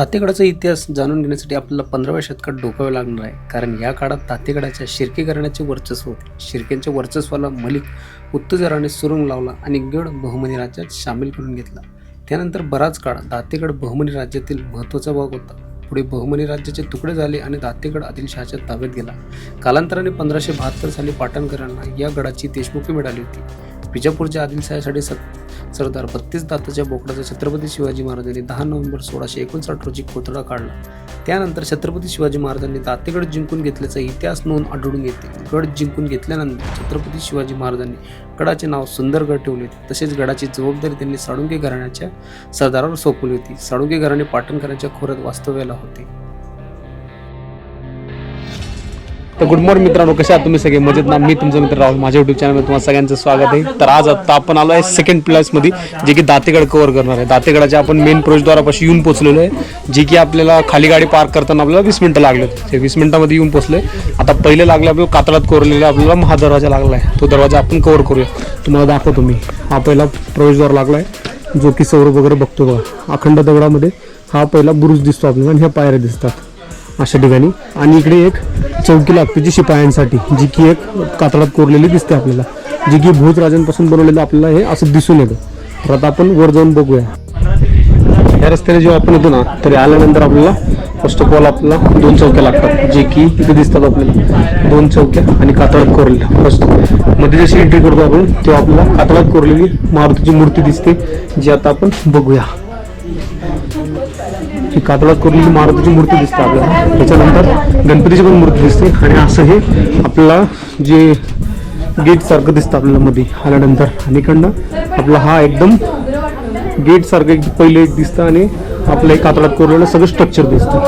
तातेगडाचा इतिहास जाणून घेण्यासाठी आपल्याला पंधराव्या शतकात डोकावे लागणार आहे. कारण या काळात तातेगडाच्या शिर्केकरणाचे वर्चस्व होते शिर्केंच्या वर्चस्वाला मलिक उत्तेजराने सुरुंग लावला आणि गड बहुमनी राज्यात सामील करून घेतला. त्यानंतर बराच काळ दातेगड बहुमनी राज्यातील महत्त्वाचा भाग होता. पुढे बहुमनी राज्याचे तुकडे झाले आणि दातेगड आदिलशहाच्या ताब्यात गेला. कालांतराने पंधराशे बहात्तर साली पाटणकरांना या गडाची देशमुखी मिळाली होती. विजापूरच्या आदिलशाहीसाठी सत सरदार बत्तीस दाताच्या बोकडाचा छत्रपती शिवाजी महाराजांनी दहा नोव्हेंबर सोळाशे एकोणसाठ रोजी कोथळा काढला. त्यानंतर छत्रपती शिवाजी महाराजांनी दातेगड जिंकून घेतल्याचा इतिहास नोंद आढळून येते. गड जिंकून घेतल्यानंतर छत्रपती शिवाजी महाराजांनी गडाचे नाव सुंदरगड ठेवले होते. तसेच गडाची जबाबदारी त्यांनी साळुंके घराण्याच्या सरदारावर सोपवली होती. साळुंके घराणे पाटणकरांच्या खोऱ्यात वास्तव्याला होते. तर गुड मॉर्निंग मित्रांनो कसे आहात तुम्ही सगळे? मजेत ना? मी तुमचा मित्र राहुल. माझ्या युट्यूब चॅनलमध्ये तुम्हाला सगळ्यांचं स्वागत आहे. तर आज आता आपण आलो आहे सेकंड प्लसमध्ये जे की दातेगड कव्हर करणार आहे. दातेगडाच्या आपण मेन प्रवेशद्वारापाशी येऊन पोचलेलो आहे जे की आपल्याला खाली गाडी पार्क करताना आपल्याला वीस मिनटं लागले ते वीस मिनटामध्ये येऊन पोचले आता पहिले लागले आपल्याला कातळात कोरलेला आपल्याला महादरवाजा लागला आहे. तो दरवाजा आपण कव्हर करूया. तुम्हाला दाखवतो मी. हा पहिला प्रवेशद्वार लागला आहे. जो की सौरभ वगैरे बघतो बघा. अखंड दगडामध्ये हा पहिला बुरुज दिसतो आपल्याला आणि ह्या पायऱ्या दिसतात. अशा ठिकाणी. आणि इकडे एक चौकी लागते जी शिपायांसाठी जी की एक कातळात कोरलेली दिसते आपल्याला. जी की भूतराजांपासून बनवलेलं आपल्याला हे असं दिसून येतं. तर आता आपण वर जाऊन बघूया. या रस्त्याने जेव्हा आपण येतो ना तरी आल्यानंतर आपल्याला फर्स्ट ऑफ ऑल आपल्याला दोन चौक्या लागतात जे की इथे दिसतात आपल्याला. दोन चौक्या आणि कातळात कोरलेल्या फर्स्टमध्ये जशी एंट्री करतो आपण तेव्हा आपल्याला कातळात कोरलेली मारुतीची मूर्ती दिसते जी आता आपण बघूया. ही कातळात कोरलेली मारुतीची मूर्ती दिसते आपल्याला. त्याच्यानंतर गणपतीची पण मूर्ती दिसते. आणि असं हे आपल्याला जे गेट सारखं दिसतं आपल्याला मध्ये आल्यानंतर. आणि इकडनं आपला हा एकदम गेट सारखं एक पहिले एक दिसतं आणि आपलं एक कातळात कोरलेलं सगळं स्ट्रक्चर दिसतं.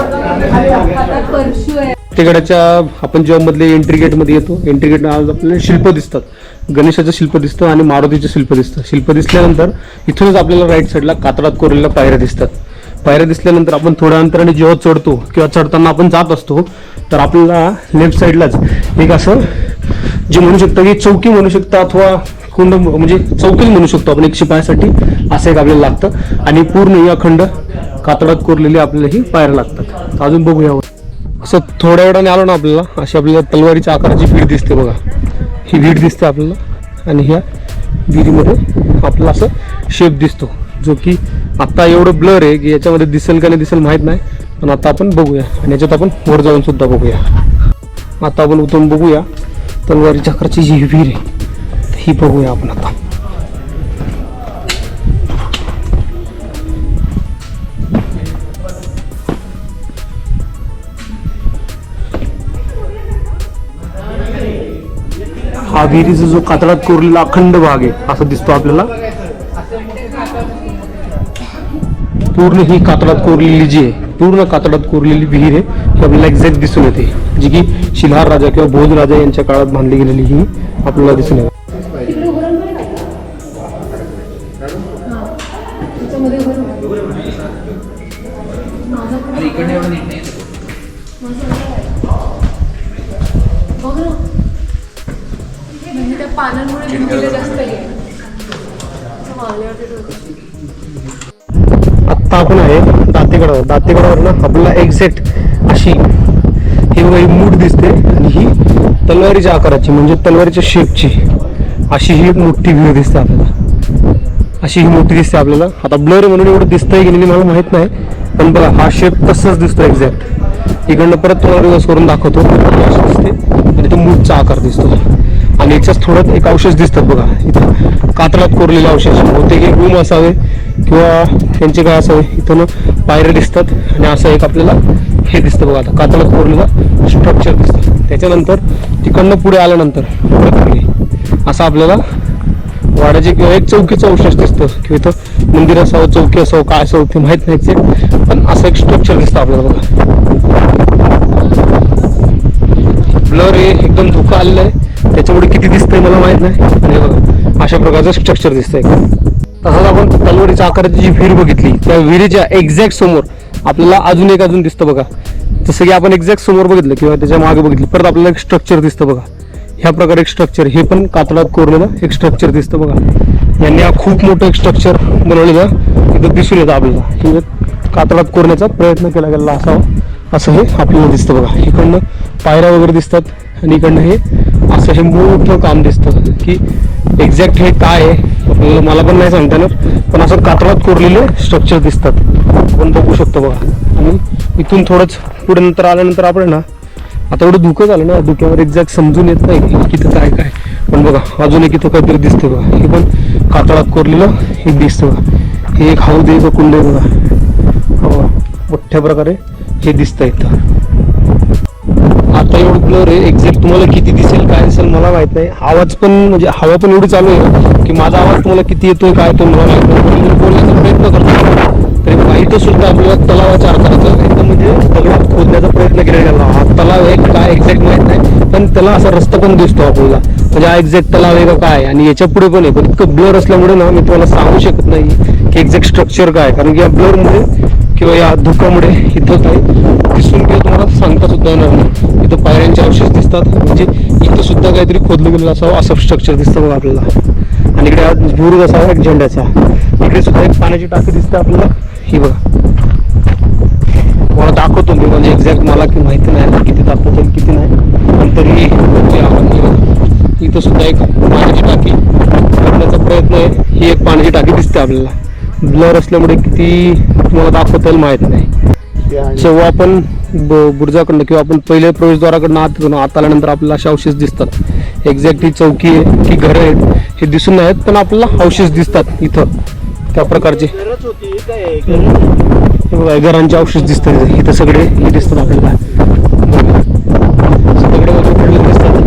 तिकडच्या आपण जेव्हा मधले एंट्री गेटमध्ये येतो एंट्री गेट आपल्याला शिल्प दिसतात. गणेशाचं शिल्प दिसतं आणि मारुतीचं शिल्प दिसतं. शिल्प दिसल्यानंतर इथूनच आपल्याला राईट साईडला कातळात कोरलेल्या पायऱ्या दिसतात. पायऱ्या दिसल्यानंतर आपण थोड्या अंतराने जेव्हा चढतो किंवा चढताना आपण जात असतो तर आपल्याला लेफ्ट साईडलाच एक असं जे म्हणू शकतं की चौकी म्हणू शकता अथवा कुंड म्हणजे चौकीच म्हणू शकतो आपण एक शिपायासाठी असं एक आपल्याला लागतं. आणि पूर्ण ही अखंड कातडात कोरलेली आपल्याला ही पायऱ्या लागतात. अजून बघूया असं थोड्या वेळाने आलो ना आपल्याला अशी आपल्याला तलवारीच्या आकाराची भीड दिसते बघा. ही भीड दिसते आपल्याला. आणि ह्या विहिरीमध्ये आपला असं शेप दिसतो जो की आता एवढं ब्लर आहे की याच्यामध्ये दिसेल का नाही दिसेल माहीत नाही पण आता आपण बघूया. आणि याच्यात आपण वर जाऊन सुद्धा बघूया. आता आपण उतरून बघूया. तलवारी चक्राची जी विहीर आहे ही बघूया आपण आता. हा विहिरीचा जो कातळात कोरलेला अखंड भाग आहे असं दिसतो आपल्याला. पूर्ण ही कातळात कोरलेली जी आहे पूर्ण कातळात कोरलेली विहीर आहे ही आपल्याला एक्झॅक्ट दिसून येते. जी की शिल्हार राजा किंवा भोज राजा यांच्या काळात बांधली गेलेली ही आपल्याला दिसून येते. म्हणजे पानांमुळे जास्त आत्ता आपण आहे दातेगडावर. दातेगडावर ना आपल्याला एक्झॅक्ट अशी ही वही मूठ दिसते आणि ही तलवारीच्या आकाराची म्हणजे तलवारीच्या शेपची अशी ही मोठी व्ह्यू दिसते आपल्याला. अशी ही मोठी दिसते आपल्याला. आता ब्लर म्हणून एवढं दिसतंय की नाही मला माहीत नाही पण बघा हा शेप तसंच दिसतो एक्झॅक्ट इकडनं परत थोडा रिवर्स करून दाखवतो. अशी दिसते आणि तो मूठचा आकार दिसतो. आणि याच्यात थोडं एक अवशेष दिसतात बघा. इथं कातळात कोरलेले अवशेष. बहुतेक एक रूम असावे. किंवा त्यांचे काय असं इथून पायऱ्या दिसतात आणि असं एक आपल्याला हे दिसतं बघा आता कातळात कोरलेलं स्ट्रक्चर दिसतं. त्याच्यानंतर तिकडनं पुढे आल्यानंतर असं आपल्याला वाड्याचे किंवा एक चौकीचं अवशेष दिसतं. किंवा इथं मंदिर असावं चौकी असावं काय असावं ते माहीत नाही पण असं एक स्ट्रक्चर दिसतं आपल्याला बघा. ब्लर हे एकदम धोका आलेलं आहे. त्याच्यामुळे किती दिसतंय मला माहीत नाही. आणि बघा अशा प्रकारचं स्ट्रक्चर दिसतंय. तसंच आपण तलवारीच्या आकाराची जी विहीर बघितली त्या विहिरीच्या एक्झॅक्ट समोर आपल्याला अजून एक अजून दिसतं बघा. जसं की आपण एक्झॅक्ट समोर बघितलं किंवा त्याच्यामागे बघितलं परत आपल्याला एक स्ट्रक्चर दिसतं बघा. ह्या प्रकारे एक स्ट्रक्चर हे पण कातळात कोरलेलं एक स्ट्रक्चर दिसतं बघा. यांनी हा खूप मोठं एक स्ट्रक्चर बनवलेलं इथं दिसून येतं आपल्याला. हे कातळात कोरण्याचा प्रयत्न केला गेला असावा. असं हे आपल्याला दिसतं बघा. इकडनं पायऱ्या वगैरे दिसतात आणि इकडनं हे असं हे मोठं काम दिसतं की एक्झॅक्ट हे काय आहे मला पण नाही सांगता येणार. पण असं कातळात कोरलेले स्ट्रक्चर दिसतात. आपण बघू शकतो बघा. आणि इथून थोडंच पुढे नंतर आल्यानंतर आपण ना आता एवढं धुकं झालं ना धुक्यावर एक्झॅक्ट समजून येत नाही की तिथं काय काय. पण बघा अजून एक इथं काहीतरी दिसतं बघा. हे पण कातळात कोरलेलं हे दिसतं बघा. हे एक हाऊद आहे कुंड आहे बघा. हो मोठ्या प्रकारे हे दिसतं इथं. आता एवढं ब्लर आहे. एक्झॅक्ट तुम्हाला किती दिसेल काय दिसेल मला माहीत नाही. आवाज पण म्हणजे हवा पण एवढी चालू आहे की माझा आवाज तुम्हाला किती येतोय काय तो मला माहीत नाही. बोलण्याचा प्रयत्न करतो. तरी वाईट सुद्धा आपल्याला तलावाचा अर्थाचा एकदम म्हणजे दगडात खोदण्याचा प्रयत्न केला गेला हा तलाव आहे काय एक्झॅक्ट माहीत नाही. पण त्याला असा रस्ता पण दिसतो आपल्याला. म्हणजे हा एक्झॅक्ट तलाव आहे का काय? आणि याच्यापुढे पण आहे. पण इतकं ब्लर असल्यामुळे ना मी तुम्हाला सांगू शकत नाही की एक्झॅक्ट स्ट्रक्चर काय कारण की या ब्लरमुळे किंवा या धुक्यामुळे इथं काही दिसून किंवा तुम्हाला सांगता सुद्धा येणार नाही. इथं पायऱ्यांचे अवशेष दिसतात. म्हणजे इथं सुद्धा काहीतरी खोदलं गेलेलं असावं असं स्ट्रक्चर दिसतं बघा आपल्याला. आणि इकडे हा बुरुज असावा एक झेंड्याचा. इकडे सुद्धा एक पाण्याची टाकी दिसते आपल्याला. ही बघा. मला दाखवतो मी म्हणजे एक्झॅक्ट मला की माहिती नाही किती दाखवतो आणि किती नाही. पण तरी आपण. इथं सुद्धा एक पाण्याची टाकी करण्याचा प्रयत्न आहे. ही एक पाण्याची टाकी दिसते आपल्याला. ब्लर असल्यामुळे किती तुम्हाला दाखवता येईल माहीत नाही. जेव्हा आपण ब- किंवा आपण पहिले प्रवेशद्वाराकडनं आत आत आल्यानंतर आपल्याला असे अवशेष दिसतात. एक्झॅक्ट ही चौकी आहे की घरं आहेत हे दिसून नाही पण आपल्याला अवशेष दिसतात इथं. त्या प्रकारचे. घरांचे अवशेष दिसतात इथं. सगळे हे दिसतात आपल्याला. सगळे पडलेले दिसतात?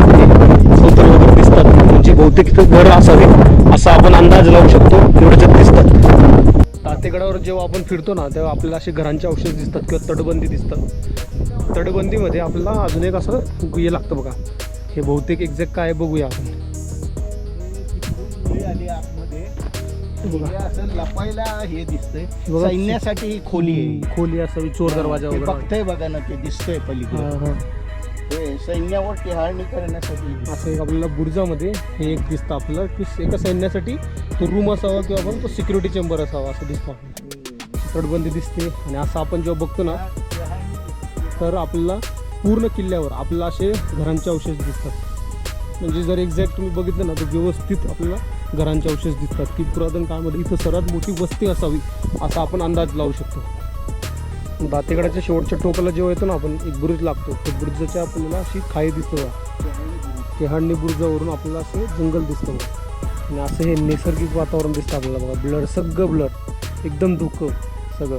दिसतात. म्हणजे बहुतेक इथं घर असावे असा आपण अंदाज लावू शकतो. एवढं तातेगडावर जेव्हा आपण फिरतो ना तेव्हा आपल्याला असे घरांचे अवशेष दिसतात किंवा तटबंदी दिसतात तटबंदीमध्ये आपल्याला अजून एक असं हे लागतं बघा. हे बहुतेक एक्झॅक्ट काय बघूया आपण. बघा. असं लपायला हे दिसतंय. सैन्यासाठी ही खोली आहे. खोली असावी चोर दरवाजा बघताय बघा ना ते दिसतंय पलीकडे. हा, हे सैन्यावर टिहाळणी करण्यासाठी. असं एक आपल्याला बुर्जामध्ये हे एक दिसतं आपल्याला की एका सैन्यासाठी तो रूम असावा किंवा आपण तो सिक्युरिटी चेंबर असावा असं दिसतं आपल्याला. तटबंदी दिसते आणि असं आपण जेव्हा बघतो ना तर आपल्याला पूर्ण किल्ल्यावर आपल्याला असे घरांचे अवशेष दिसतात. म्हणजे जर एक्झॅक्ट तुम्ही बघितलं ना तर व्यवस्थित आपल्याला घरांचे अवशेष दिसतात की पुरातन काळामध्ये इथं सर्वात मोठी वस्ती असावी असा आपण अंदाज लावू शकतो. दातेगडाच्या शेवटच्या टोकाला जेव्हा येतो ना आपण एक बुरुज लागतो. त्या बुरुजाच्या आपल्याला अशी खाई दिसतो बघा. टेहांडी बुरुजावरून आपल्याला असं जंगल दिसतं बघा. आणि असं हे नैसर्गिक वातावरण दिसतं आपल्याला बघा. ब्लड सगळं ब्लड. एकदम धुकं सगळं.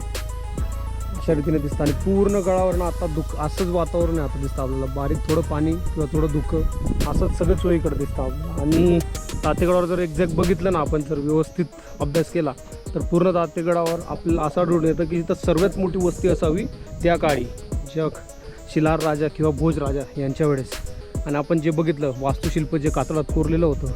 अशा रीतीने दिसतं. आणि पूर्ण गळावरनं आता दुःख असंच वातावरण आहे आता दिसतं आपल्याला. बारीक थोडं पाणी किंवा थोडं धुकं असंच सगळं चोईकडे दिसतं. आणि तातेगडावर जर एक्झॅक्ट बघितलं ना आपण जर व्यवस्थित अभ्यास केला तर पूर्ण दातेगडावर आपल्याला असं आढळून येतं की इथं सर्वात मोठी वस्ती असावी त्या काळी जग शिलार राजा किंवा भोज राजा यांच्या वेळेस. आणि आपण जे बघितलं वास्तुशिल्प जे कातळात कोरलेलं होतं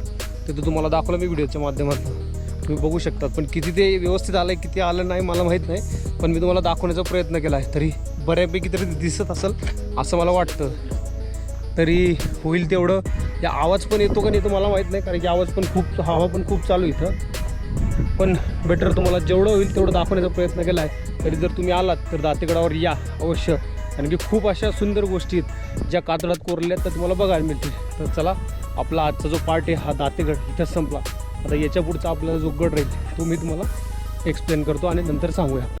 ते तर तुम्हाला दाखवलं मी व्हिडिओच्या माध्यमातून. तुम्ही बघू शकतात. पण किती ते व्यवस्थित आलं आहे किती आलं नाही मला माहीत नाही. पण मी तुम्हाला दाखवण्याचा प्रयत्न केला आहे तरी बऱ्यापैकी तरी दिसत असेल असं मला वाटतं. तरी होईल तेवढं. या आवाज पण येतो का नाही तो मला माहीत नाही कारण की आवाज पण खूप हवा पण खूप चालू इथं. पण बेटर तुम्हाला जेवढं होईल तेवढं दाखवण्याचा प्रयत्न केला आहे तरी जर तुम्ही आलात तर दातेगडावर या अवश्य. कारण की खूप अशा सुंदर गोष्टी आहेत. ज्या कातळात कोरल्या आहेत त्या तुम्हाला बघायला मिळतील. तर चला आपला आजचा जो पार्ट आहे हा दातेगड इथंच संपला. आता याच्या पुढचा आपला जो गड राहील तो मी तुम्हाला एक्सप्लेन करतो आणि नंतर सांगूया.